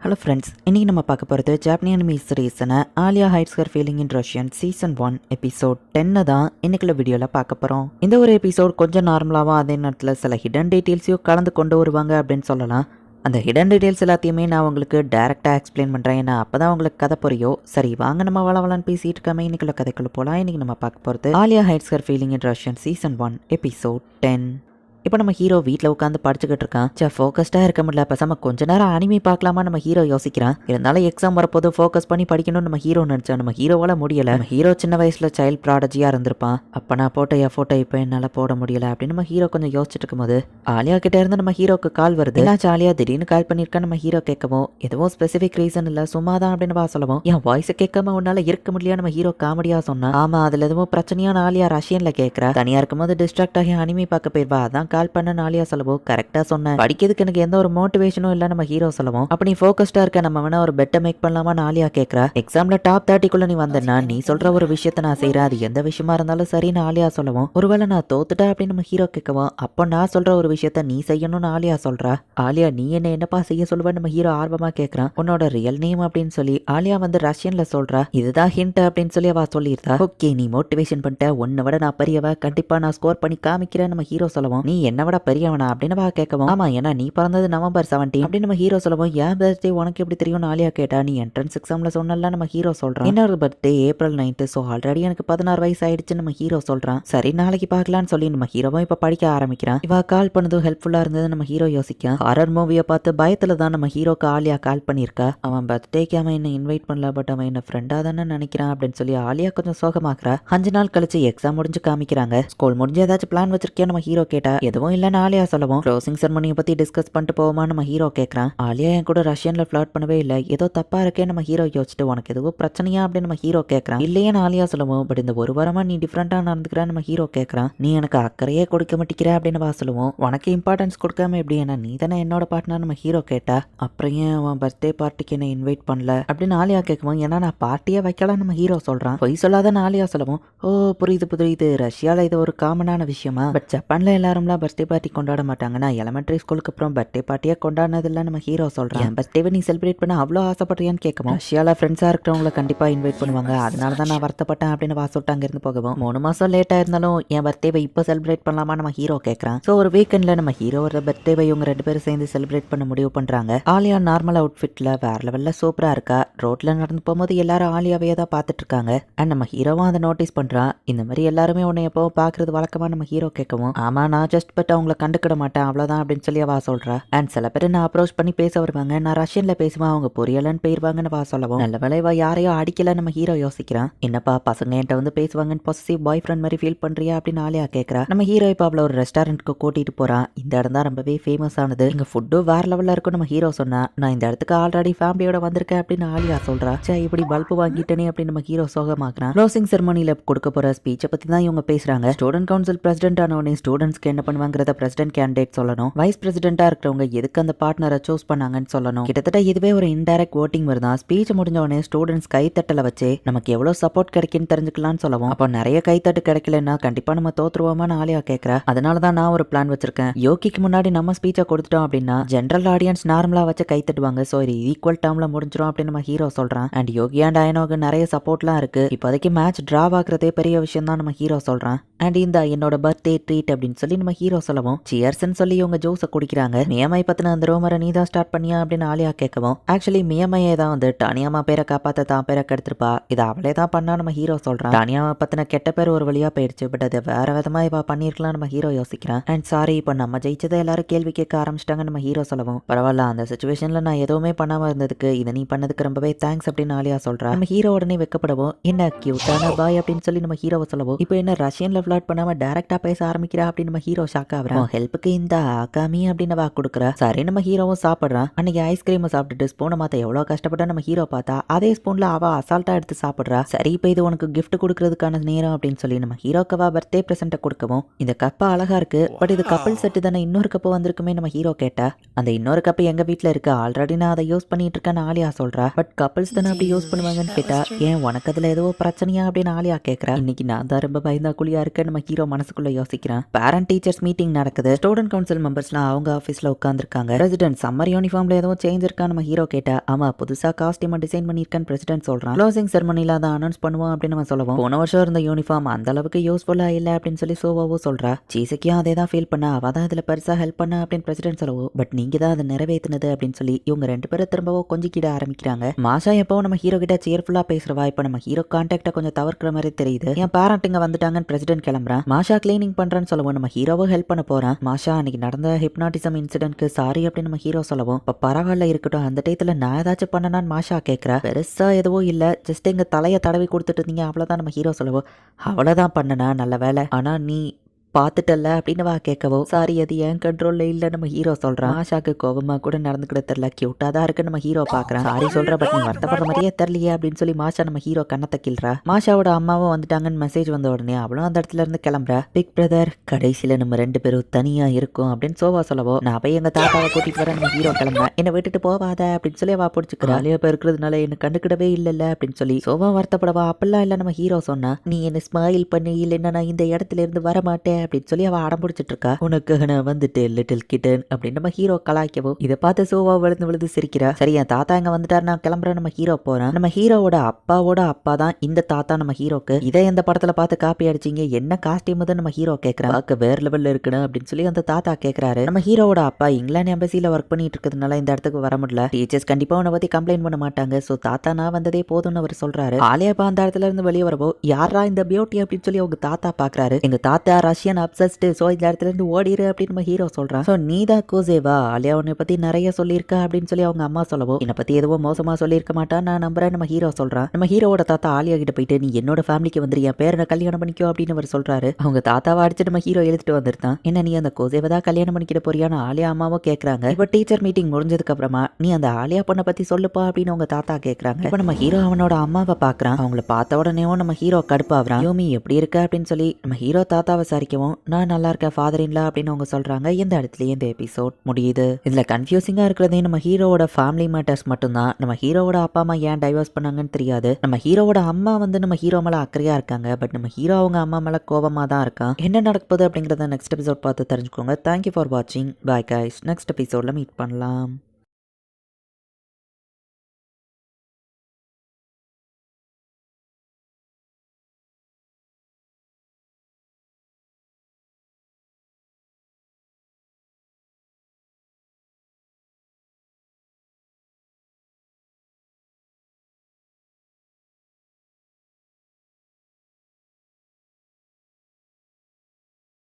Hello friends இன்றைக்கி நம்ம பார்க்க போகிறது ஜாப்பனி anime சீரீஸனை Alya hides her feeling in Russian season one episode டென்னு தான் இன்னைக்குள்ள வீடியோவில் பார்க்க போகிறோம் இந்த ஒரு எபிசோட் கொஞ்சம் நார்மலாகவும் அதே நேரத்தில் சில ஹிடன் டீட்டெயில்ஸையும் கலந்து கொண்டு வருவாங்க அப்படின்னு சொல்லலாம். அந்த ஹிடன் டீட்டெயில்ஸ் எல்லாத்தையுமே நான் உங்களுக்கு டேரெக்டாக எக்ஸ்பிளைன் பண்ணுறேன் ஏன்னா அப்போ தான் உங்களுக்கு கதை புரியோ சரி வாங்க நம்ம வளவலான்னு பேசிட்டு இருக்காம. இன்னைக்குள்ள கதைக்குள்ள போகலாம் இன்றைக்கி நம்ம பார்க்க போகிறது Alya hides her feeling in Russian season one episode ten இப்போ நம்ம ஹீரோ வீட்டில் உட்காந்து படிச்சுக்கிட்டு இருக்கான். சே ஃபோக்கஸ்டாக இருக்க முடியல. பேசாம கொஞ்ச நேரம் அனிமி பார்க்கலாமா நம்ம ஹீரோ யோசிக்கிறான். இருந்தாலும் எக்ஸாம் வரப்போது ஃபோக்கஸ் பண்ணி படிக்கணும்னு நம்ம ஹீரோ நினச்சா நம்ம ஹீரோவால் முடியல. நம்ம ஹீரோ சின்ன வயசில் சைல்ட் ப்ராடஜியாக இருந்திருப்பான். அப்போ நான் போட்ட எஃபோட்டோ இப்போ என்னால் போட முடியல அப்படின்னு நம்ம ஹீரோ கொஞ்சம் யோசிச்சுட்டு இருக்கும்போது ஆலியா கிட்ட இருந்து நம்ம ஹீரோக்கு கால் வருது. நான் ஜாலியாக திடீர்னு கால் பண்ணியிருக்கா நம்ம ஹீரோ கேட்கவும் எதுவும் ஸ்பெசிஃபிக் ரீசன் இல்லை சும்மா தான் அப்படின்னு வா சொல்லவும். என் வாய்ஸ் கேட்காம உன்னால இருக்க முடியல நம்ம ஹீரோ காமெடியாக சொன்னா. ஆமா அதுல எதுவும் பிரச்சனையான ஆலியா ரஷ்யனில் கேட்குறா தனியாக இருக்கும்போது டிஸ்ட்ராக்ட் ஆகி அனிமி பார்க்க போயிருவா. அதான் கால் பண்ண ஆலியா செலவோ? கரெக்டா சொன்னேன் படிக்கிறதுக்கு எனக்கு எந்த ஒரு மோட்டிவேஷனும் இல்ல நம்ம ஹீரோ சொல்லவும் அப்ப நீ இருக்க நம்ம வேணா ஒரு பெட்டை மேக் பண்ணலாமா ஆலியா கேட்கறா எக்ஸாம்ல டாப் தேர்ட்டிக்குள்ள நீ வந்தனா நீ சொல்ற ஒரு விஷயத்த நான் செய்யறேன் அது எந்த விஷயமா இருந்தாலும் சரி ஆலியா சொல்லவும் ஒருவேளை நான் தோத்துட்டா அப்படின்னு நம்ம ஹீரோ கேட்கவும் அப்போ நான் சொல்ற ஒரு விஷயத்த நீ செய்யணும்னு ஆலியா சொல்றா? ஆலியா நீ என்ன என்னப்பா செய்ய சொல்லுவேன்னு நம்ம ஹீரோ ஆர்வமா கேட்கறான் உன்னோட ரியல் நேம் அப்படின்னு சொல்லி ஆலியா வந்து ரஷ்யன்ல சொல்றா. இதுதான் ஹிண்ட் அப்படின்னு சொல்லி அவ சொல்லியிருந்தா. ஓகே நீ மோட்டிவேஷன் பண்ணிட்ட. உன்னை விட நான் பெரியவ. கண்டிப்பா நான் ஸ்கோர் பண்ணி காமிக்கிறேன் நம்ம ஹீரோ சொல்லவும் நீ என்னவடா விட பெரியவனா அப்படின்னு பா கேட்கவும் ஆமா ஏன்னா நீ பிறந்தது நவம்பர் செவன்டீன் அப்படின்னு நம்ம ஹீரோ சொல்லவும் ஏன் பர்த்டே உனக்கு எப்படி தெரியும் ஆலியா கேட்டா நீ என்ட்ரன்ஸ் எக்ஸாம்ல சொன்னல நம்ம ஹீரோ சொல்றான். என்னோட birthday April ninth so already எனக்கு பதினாறு வயசு ஆயிடுச்சு நம்ம ஹீரோ சொல்றான். சரி நாளைக்கு பார்க்கலாம்னு சொல்லி நம்ம ஹீரோவும் இப்ப படிக்க ஆரம்பிக்கிறான். இவா கால் பண்ணதும் ஹெல்ப்ஃபுல்லா இருந்தது நம்ம ஹீரோ யோசிக்க ஹாரர் மூவியை பார்த்து பயத்துல தான் நம்ம ஹீரோக்கு ஆலியா கால் பண்ணியிருக்கா. அவன் பர்த்டேக்கு அவன் என்ன இன்வைட் பண்ணல பட் அவன் என்ன ஃப்ரெண்டா தானே நினைக்கிறான் அப்படின்னு சொல்லி ஆலியா கொஞ்சம் சோகமாக்குறா. அஞ்சு நாள் கழிச்சு எக்ஸாம் முடிஞ்சு காமிக்கிறாங்க. ஸ்கூல் முடிஞ்சு ஏதாச்சும் பிளான் வச்சிருக்கியா நம்ம ஹீரோ கேட்டா எதுவும் இல்லைன்னு ஆலியா சொல்லவும். க்ளோசிங் செரமனியை பத்தி டிஸ்கஸ் பண்ணிட்டு போவோமா நம்ம ஹீரோ கேட்கறான் ஆலியா என் கூட ரஷ்யன்ல ஃப்ளாட் பண்ணவே இல்லை. ஏதோ தப்பா இருக்கே நம்ம ஹீரோ யோசிச்சுட்டு உனக்கு எதுவும் பிரச்சனையா அப்படின்னு நம்ம ஹீரோ கேட்கறான் இல்லையே ஆலியா சொல்லுவோம். பட் இந்த ஒரு வாரமா நீ டிஃப்ரெண்ட்டாக நடந்துக்கிற நம்ம ஹீரோ கேட்கறான் நீ எனக்கு அக்கறையே கொடுக்க மாட்டேங்கிற அப்படின்னு வா சொல்லுவோம். உனக்கு இம்பார்ட்டன்ஸ் கொடுக்காம எப்படி ஏன்னா நீ தானே என்னோட பார்ட்னர் நம்ம ஹீரோ கேட்டா. அப்புறம் ஏன் அவன் பர்த்டே பார்ட்டிக்கு என்ன இன்வைட் பண்ணல? அப்படின்னு ஆலியா கேட்கவும் ஏன்னா நான் பார்ட்டியே வைக்கலாம் நம்ம ஹீரோ சொல்றான். பொய் சொல்லாத ஆலியா சொல்லவும் ஓ புரியுது புரியுது. ரஷ்யால இது ஒரு காமனான விஷயமா? பட் ஜப்பான்ல எல்லாரும்லாம் பர்த்டே பார்ட்டி கொண்டாட மாட்டாங்க. நான் எலமெண்ட்ரி ஸ்கூலுக்கு அப்புறம் பர்த்டே பார்ட்டியா கொண்டாடினதில்ல நம்ம ஹீரோ சொல்றான். என் பர்த்டேவை நீ செலிப்ரேட் பண்ண அவ்வளோ ஆசைப்படுறியான்னு கேட்கவும் ரஷ்யால ஃப்ரெண்ட்ஸா இருக்கிறவங்கள கண்டிப்பா இன்வைட் பண்ணுவாங்க. அதனால தான் நான் வருத்தப்பட்டேன் அப்படின்னு வா சொல்லிட்டு அங்கிருந்து போகவும். மூணு மாசம் லேட்டா இருந்தாலும் என் பர்த்டேவை இப்போ செலிப்ரேட் பண்ணலாமா நம்ம ஹீரோ கேட்கறான் ஸோ ஒரு வீக்கெண்ட்ல நம்ம ஹீரோவோட பர்த்டேவை இவங்க ரெண்டு பேரும் சேர்ந்து செலிப்ரேட் பண்ண முடிவு பண்றாங்க. ஆலியா நார்மல் அவுட்ஃபிட்ல வேற லெவல்ல சூப்பரா இருக்கா? ரோட்ல நடந்து போகும்போது எல்லாரும் ஆலியாவே தான் பார்த்துட்டு இருக்காங்க. அண்ட் நம்ம ஹீரோவும் அதை நோட்டீஸ் பண்றான். இந்த மாதிரி எல்லாருமே உன்னை எப்போ பாக்குறது வழக்கமா நம்ம ஹீரோ கேட்கவும். ஆமா நான் ஜஸ்ட் பட் அவங்கள கண்டுக்கிட மாட்டேன் அவ்வளவுதான் அப்படின்னு சொல்லி அவ சொல்றா. அண்ட் சில பேர் நான் அப்ரோச் பண்ணி பேச வருவாங்க. நான் ரஷ்யன்ல பேசுவேன் அவங்க புரியலன்னு போயிருவாங்கன்னு வா சொல்லவும். நல்ல வேலை இவ யாரையோ அடிக்கல நம்ம ஹீரோ யோசிக்கிறான் என்னப்பா பசங்க என்கிட்ட வந்து பேசுவாங்கன்னு பாசிட்டிவ் பாய் ஃப்ரெண்ட் மாதிரி ஃபீல் பண்றியா அப்படின்னு ஆலியா கேட்கறா நம்ம ஹீரோ இப்போ அவளை ஒரு ரெஸ்டாரண்ட்க்கு கூட்டிட்டு போறான் இந்த இடம் தான் ரொம்பவே ஃபேமஸ் ஆனது. இங்க ஃபுட்டும் வேற லெவல்ல இருக்கும் நம்ம ஹீரோ சொன்னா. நான் இந்த இடத்துக்கு ஆல்ரெடி ஃபேமிலியோட வந்திருக்கேன் அப்படின்னு ஆலியா சொல்றா. சே இப்படி பல்பு வாங்கிட்டேனே அப்படின்னு நம்ம ஹீரோ சோகமாக்குறான் க்ளோசிங் செரமனில கொடுக்க போற ஸ்பீச்சை பத்தி தான் இவங்க பேசுறாங்க. ஸ்டூடெண்ட் கவுன்சில் பிரசிடென்ட் ஆனவனே ஸ்டூடெண்ட்ஸ்க்கு என்ன பண்ணுவாங்கிறத பிரசிடென்ட் கேண்டிடேட் சொல்லணும். வைஸ் பிரசிடென்டா இருக்கிறவங்க எதுக்கு அந்த பார்ட்னரை சூஸ் பண்ணாங்கன்னு சொல்லணும். கிட்டத்தட்ட இதுவே ஒரு இன்டைரக்ட் ஓட்டிங் வருதான் ஸ்பீச் முடிஞ்ச உடனே ஸ்டூடெண்ட்ஸ் கைத்தட்டல வச்சு நமக்கு எவ்வளவு சப்போர்ட் கிடைக்குன்னு தெரிஞ்சுக்கலாம்னு சொல்லவும். அப்போ நிறைய கைத்தட்டு கிடைக்கலன்னா கண்டிப்பா நம்ம தோத்துருவோமான்னு ஆலியா கேட்கற அதனால தான் நான் ஒரு பிளான் வச்சிருக்கேன். யோகிக்கு முன்னாடி நம்ம ஸ்பீச்சை கொடுத்துட்டோம் அப்படின்னா ஜென்ரல் ஆடியன்ஸ் நார்மலா வச்சு கைத்தட்டுவாங்க. ஸோ இது ஈக்குவல் டேர்ம்ல முடிஞ்சிடும் அப்படின்னு நம்ம ஹீரோ சொல்றான். அண்ட் யோகி அண்ட் அயனோக்கு நிறைய சப்போர்ட்லாம் இருக்கு. இப்போதைக்கு மேட்ச் டிராவ் ஆகுறதே பெரிய விஷயம் தான் நம்ம ஹீரோ சொல்றான். அண்ட் இந்த என்னோட பர்த்டே ட்ரீட் அப்படின்னு சொல்லி நம்ம ஹீரோ சொல்லவும் சியர்ஸ்ன்னு சொல்லி இவங்க ஜூஸை குடிக்கிறாங்க. மியமை பத்தின அந்த ரோமரை நீ தான் ஸ்டார்ட் பண்ணியா? அப்படின்னு ஆலியா கேட்கவும் ஆக்சுவலி மியமையே தான் வந்து டானியாமா பேரை காப்பாத்த தான் பேரை கெடுத்திருப்பா. இது அவளே தான் பண்ணா நம்ம ஹீரோ சொல்றான். டானியாவை பத்தின கெட்ட பேர் ஒரு வழியா போயிடுச்சு. பட் அது வேற விதமா இவ பண்ணிருக்கலாம் நம்ம ஹீரோ யோசிக்கிறான். அண்ட் சாரி இப்போ நம்ம ஜெயிச்சதை எல்லாரும் கேள்வி கேட்க ஆரம்பிச்சிட்டாங்க நம்ம ஹீரோ சொல்லவும். பரவாயில்ல அந்த சுச்சுவேஷன்ல நான் எதுவுமே பண்ணாம இருந்ததுக்கு இதை நீ பண்ணதுக்கு ரொம்பவே தேங்க்ஸ் அப்படின்னு ஆலியா சொல்றா. நம்ம ஹீரோ உடனே வெக்கப்படவும் என்ன கியூட்டான பாய் அப்படின்னு சொல்லி நம்ம ஹீரோவை சொல்லவும் இப்போ என்ன ரஷ்யன்ல ஃபிளாட் பண்ணாம டேரக்டா பேச ஆரம்பிக்கிறா? அப்படின்னு நம்ம ஹீரோ ஷாக் ஆகுறான் ஹெல்ப்புக்கு இந்த ஆகாமி அப்படின்னு வா கொடுக்குறா. சரி நம்ம ஹீரோவும் சாப்பிடுறான். அன்னைக்கு ஐஸ்கிரீமை சாப்பிட்டுட்டு ஸ்பூனை மாத்த எவ்வளவு கஷ்டப்பட்டா நம்ம ஹீரோ பார்த்தா அதே ஸ்பூன்ல அவ அசால்ட்டா எடுத்து சாப்பிடுறா. சரி இப்போ இது உனக்கு gift கொடுக்கறதுக்கான நேரம் அப்படின்னு சொல்லி நம்ம ஹீரோக்கு அவ பர்த்டே பிரசன்ட்டை கொடுக்கவும். இந்த கப்பா அழகா இருக்கு. பட் இது கப்பல் செட்டு தானே? இன்னொரு கப்பு வந்திருக்குமே நம்ம ஹீரோ கேட்டா. அந்த இன்னொரு கப்பு எங்க வீட்ல இருக்கு? ஆல்ரெடி நான் அதை யூஸ் பண்ணிட்டு இருக்கேன்னு ஆலியா சொல்றா. பட் கப்பல்ஸ் தானே அப்படி யூஸ் பண்ணுவாங்கன்னு கேட்டா ஏன் உனக்கு அதுல ஏதோ பிரச்சனையா அப்படின்னு ஆலியா கேக்குறா. இன்னைக்கு நான் தான் ரொம்ப பயந்தா குழியா இருக்கேன் நம்ம ஹீரோ மனசுக்குள்ள யோசிக்கிறான். பேரண்ட் டீச்சர்ஸ் மீட்டிங் நடக்குது. ஸ்டூடெண்ட் கவுன்சில் மெம்பர்ஸ்லாம் அவங்க ஆஃபீஸில் உட்காந்துருக்காங்க பிரசிடென்ட் சம்மர் யூனிஃபார்ம்ல எதுவும் சேஞ்ச் இருக்கா நம்ம ஹீரோ கேட்டா ஆமா புதுசா காஸ்டியூம் டிசைன் பண்ணியிருக்கான்னு பிரசிடென்ட் சொல்றான். க்ளோசிங் செரமனியில் அதை அனௌன்ஸ் பண்ணுவோம் அப்படின்னு நம்ம சொல்லுவோம். போன வருஷம் இருந்த யூனிஃபார்ம் அந்த அளவுக்கு யூஸ்ஃபுல்லா இல்லை அப்படின்னு சொல்லி சோவாவோ சொல்றா. சீசக்கியும் அதே தான் ஃபீல் பண்ணா. அவ தான் இதுல பெருசா ஹெல்ப் பண்ண அப்படின்னு பிரசிடென்ட் சொல்லவும் பட் நீங்க தான் அதை நிறைவேற்றினது அப்படின்னு சொல்லி இவங்க ரெண்டு பேரும் திரும்பவும் கொஞ்சிக்கிட ஆரம்பிக்கிறாங்க. மாஷா எப்போ நம்ம ஹீரோ கிட்ட சேர்ஃபுல்லா பேசுற இப்போ நம்ம ஹீரோ கான்டாக்டை கொஞ்சம் தவிர்க்கிற மாதிரி தெரியுது. என் பேரண்ட்டுங்க வந்துட்டாங்கன்னு பிரசிடென்ட் கிளம்புறான். மாஷா கிளீனிங் பண்றேன்னு சொல்லவும் நம்ம ஹீரோவும் ஹெல்ப் பண்ண போகிறேன் மாஷா அன்னைக்கு நடந்த ஹிப்னாட்டிசம் இன்சிடென்ட்க்கு சாரி அப்படின்னு நம்ம ஹீரோ சொல்லவும் இப்ப பரவாயில்ல இருக்கட்டும் அந்த டயத்துல நான் ஏதாச்சும் பண்ணனான்னு மாஷா கேட்கறா பெருசா எதுவும் இல்ல ஜஸ்ட் எங்க தலையை தடவி கொடுத்துட்டு இருந்தீங்க அவ்வளவுதான் நம்ம ஹீரோ சொல்லவும். அவ்வளவுதான் பண்ணனா நல்ல வேலை ஆனா நீ பார்த்துட்டல அப்படின்னு வா கேட்கவோ சாரி அது என் கண்ட்ரோல்ல இல்ல நம்ம ஹீரோ சொல்றான். ஆஷாக்கு கோபமா கூட நடந்துக்கிட தெரியல. கியூட்டா தான் இருக்கு நம்ம ஹீரோ பாக்குறான் சாரி சொல்ற பட் நீ வருத்தப்படுற மாதிரியே தெரியலையே அப்படின்னு சொல்லி மாஷா நம்ம ஹீரோ கண்ணத்தை கிள்றா. மாஷாவோட அம்மாவும் வந்துட்டாங்கன்னு மெசேஜ் வந்த உடனே அவளும் அந்த இடத்துல இருந்து கிளம்புறா. பிக் பிரதர் கடைசியில நம்ம ரெண்டு பேரும் தனியா இருக்கும் அப்படின்னு சோவா சொல்லவோ நான் போய் எங்க தாத்தாவை கூட்டிட்டு வர நம்ம ஹீரோ கிளம்புறேன். என்ன விட்டுட்டு போவாத அப்படின்னு சொல்லி அவ பிடிச்சிக்கிறா. அலையா இருக்கிறதுனால என்ன கண்டுக்கிடவே இல்லைல்ல அப்படின்னு சொல்லி சோவா வருத்தப்படவா அப்பெல்லாம் இல்ல நம்ம ஹீரோ சொன்னா. நீ என்ன ஸ்மைல் பண்ணி இல்லைன்னா நான் இந்த இடத்துல இருந்து வர மாட்டேன் அப்படின்னு சொல்லி அவ அடம் பிடிச்சிட்டு இருக்கா உனக்கு நான் வந்துட்டு லிட்டில் கிட்டன் அப்படின்னு நம்ம ஹீரோ கலாய்க்கவும் இதை பார்த்து சோவா விழுந்து விழுந்து சிரிக்கிறா. சரி என் தாத்தா எங்க வந்துட்டாரு? நான் கிளம்புறேன் நம்ம ஹீரோ போறேன். நம்ம ஹீரோவோட அப்பாவோட அப்பா தான் இந்த தாத்தா நம்ம ஹீரோக்கு இதை எந்த படத்துல பார்த்து காப்பி அடிச்சீங்க? என்ன காஸ்டியூம் தான் நம்ம ஹீரோ கேட்கறா பார்க்க வேற லெவல்ல இருக்கணும் அப்படின்னு சொல்லி அந்த தாத்தா கேட்கறாரு நம்ம ஹீரோவோட அப்பா இங்கிலாந்து எம்பசில ஒர்க் பண்ணிட்டு இருக்கிறதுனால இந்த இடத்துக்கு வர முடியல. டீச்சர்ஸ் கண்டிப்பா உன்னை பத்தி கம்ப்ளைண்ட் பண்ண மாட்டாங்க. சோ தாத்தா நான் வந்ததே போதும்னு அவர் சொல்றாரு. ஆலியா இப்ப அந்த இடத்துல இருந்து வெளியே வரவோ யாரா இந்த பியூட்டி அப்படின்னு சொல்லி அவங்க தாத்தா பாக்குறாரு. எங்க தாத்தா ரஷ்யன் அப்சஸ்ட் சோ இந்த இடத்துல இருந்து ஓடிரு அப்படின்னு நம்ம ஹீரோ சொல்றான். சோ நீதா கோசேவா? ஆலியா உன்னை பத்தி நிறைய சொல்லியிருக்கா அப்படின்னு சொல்லி அவங்க அம்மா சொல்லவும் என்னை பத்தி எதுவும் மோசமா சொல்லியிருக்க மாட்டா நான் நம்புறேன் நம்ம ஹீரோ சொல்றான். நம்ம ஹீரோவோட தாத்தா ஆலியா கிட்ட போயிட்டு நீ என்னோட ஃபேமிலிக்கு வந்துரு என் பேரனை கல்யாணம் பண்ணிக்கோ அப்படின்னு அவர் சொல்றாரு. அவங்க தாத்தாவை அடிச்சு நம்ம ஹீரோ எழுதிட்டு வந்திருந்தான். என்ன நீ அந்த கோசேவை தான் கல்யாணம் பண்ணிக்கிட போறியான்னு ஆலியா அம்மாவும் கேக்குறாங்க. இப்ப டீச்சர் மீட்டிங் முடிஞ்சதுக்கு அப்புறமா நீ அந்த ஆலியா பொண்ணை பத்தி சொல்லுப்பா அப்படின்னு அவங்க தாத்தா கேக்குறாங்க. இப்ப நம்ம ஹீரோ அவனோட அம்மாவை பாக்குறான். அவங்கள பார்த்த உடனேவும் நம்ம ஹீரோ கடுப்பாகிறான். யோமி எப்படி இருக்க? அப்படின்னு சொல்லி நம்ம ஹீரோ தாத்தாவை விசாரிக்கவும் நான் நல்லா இருக்கேன் ஃபாதர் இன்லா அப்படின்னு அவங்க சொல்றாங்க. இந்த இடத்துலயே இந்த எபிசோட் முடியுது. இதுல கன்ஃபியூசிங்கா இருக்கிறதே நம்ம ஹீரோவோட ஃபேமிலி மேட்டர்ஸ் மட்டும்தான். நம்ம ஹீரோவோட அப்பா அம்மா ஏன் டைவர்ஸ் பண்ணாங்கன்னு தெரியாது. நம்ம ஹீரோவோட அம்மா வந்து நம்ம ஹீரோ மேல அக்கறையா இருக்காங்க. பட் நம்ம ஹீரோ அவங்க அம்மா மேல கோபமா தான் இருக்கான். என்ன நடக்குது அப்படிங்கிறத அப்படிங்கறத நெக்ஸ்ட் எபிசோட் பார்த்து தெரிஞ்சுக்கோங்க. தேங்க்யூ ஃபார் வாட்சிங் பாய் கைஸ் நெக்ஸ்ட் எபிசோட்ல மீட் பண்ணலாம்.